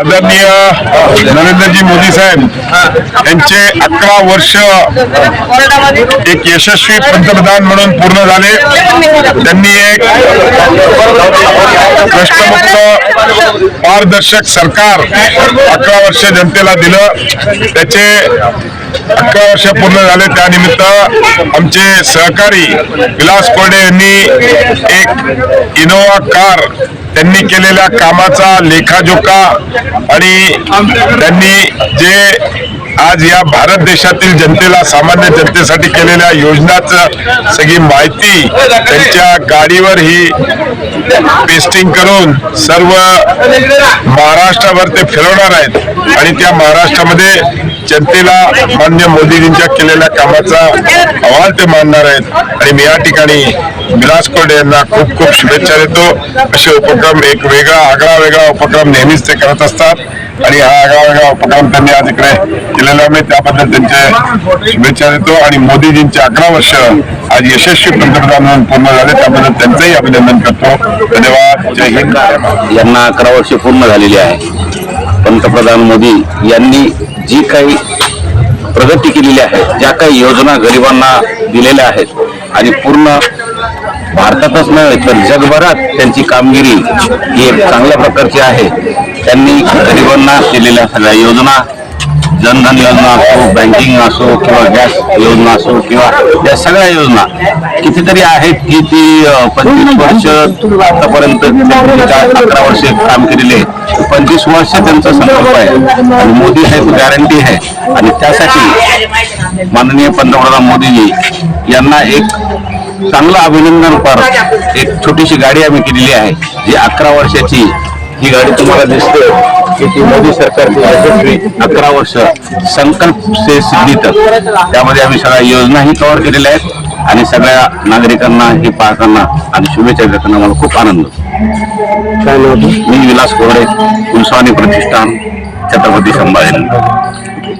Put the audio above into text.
आदरणीय नरेंद्रजी मोदी साहेब यांचे अकरा वर्ष एक यशस्वी पंतप्रधान म्हणून पूर्ण झाले. त्यांनी एक प्रश्नमुक्त पारदर्शक सरकार अकरा वर्ष जनतेला दिलं. त्याचे अकरा वर्ष पूर्ण झाले. त्यानिमित्त आमचे सहकारी विलास कोरडे यांनी एक इनोवा कार त्यांनी केलेल्या कामाचा लेखाजोखा आणि त्यांनी जे आज या भारत देशातील जनतेला सामान्य जनतेसाठी केलेल्या योजनाचं सगळी माहिती त्यांच्या गाडीवर ही पेस्टिंग करून सर्व महाराष्ट्रावर ते फिरवणार आहेत. आणि त्या महाराष्ट्रामध्ये जनतेला मान्य मोदीजींच्या केलेल्या कामाचा अहवाल ते मानणार आहेत. आणि मी या ठिकाणी विलास कोल्डे यांना खूप खूप शुभेच्छा देतो. असे उपक्रम एक वेगळा आगळा वेगळा उपक्रम नेहमीच ते करत असतात. आणि हा आगळा वेगळा उपक्रम त्यांनी आज इकडे केलेला आहे. त्याबद्दल त्यांचे शुभेच्छा देतो. आणि मोदीजींचे अकरा वर्ष आज यशस्वी पंतप्रधान म्हणून पूर्ण झाले. त्याबद्दल त्यांचंही अभिनंदन करतो. धन्यवाद. जय हिंद. यांना अकरा वर्षे पूर्ण झालेली आहे. पंतप्रधान मोदी यांनी जी काही प्रगती केलेली आहे ज्या काही योजना गरिबांना दिलेल्या आहेत आणि पूर्ण भारतातच नव्हे तर जगभरात त्यांची कामगिरी ही एक चांगल्या प्रकारची आहे. त्यांनी गरिबांना दिलेल्या सगळ्या योजना जनधन योजना असो बँकिंग असो किंवा गॅस योजना असो किंवा या सगळ्या योजना कितीतरी आहेत की ती पंचवीस वर्ष आतापर्यंत अकरा वर्ष काम केलेले आहे. पंचवीस वर्ष त्यांचा संकल्प आहे आणि मोदी आहे गॅरंटी आहे आणि त्यासाठी माननीय पंतप्रधान मोदीजी यांना एक चांगलं अभिनंदन पर एक छोटीशी गाडी आम्ही केलेली आहे जी अकरा वर्षाची ही गाडी तुम्हाला दिसते. की ती मोदी सरकारची यशस्वी अकरा वर्ष संकल्प से सिद्धी तक. त्यामध्ये आम्ही सगळ्या योजनाही कव्हर केलेल्या आहेत आणि सगळ्या नागरिकांना हे पाहताना आणि शुभेच्छा देताना मला खूप आनंद होतो. मी विलास कोरडे उल्सानी प्रतिष्ठान छत्रपती संभाजी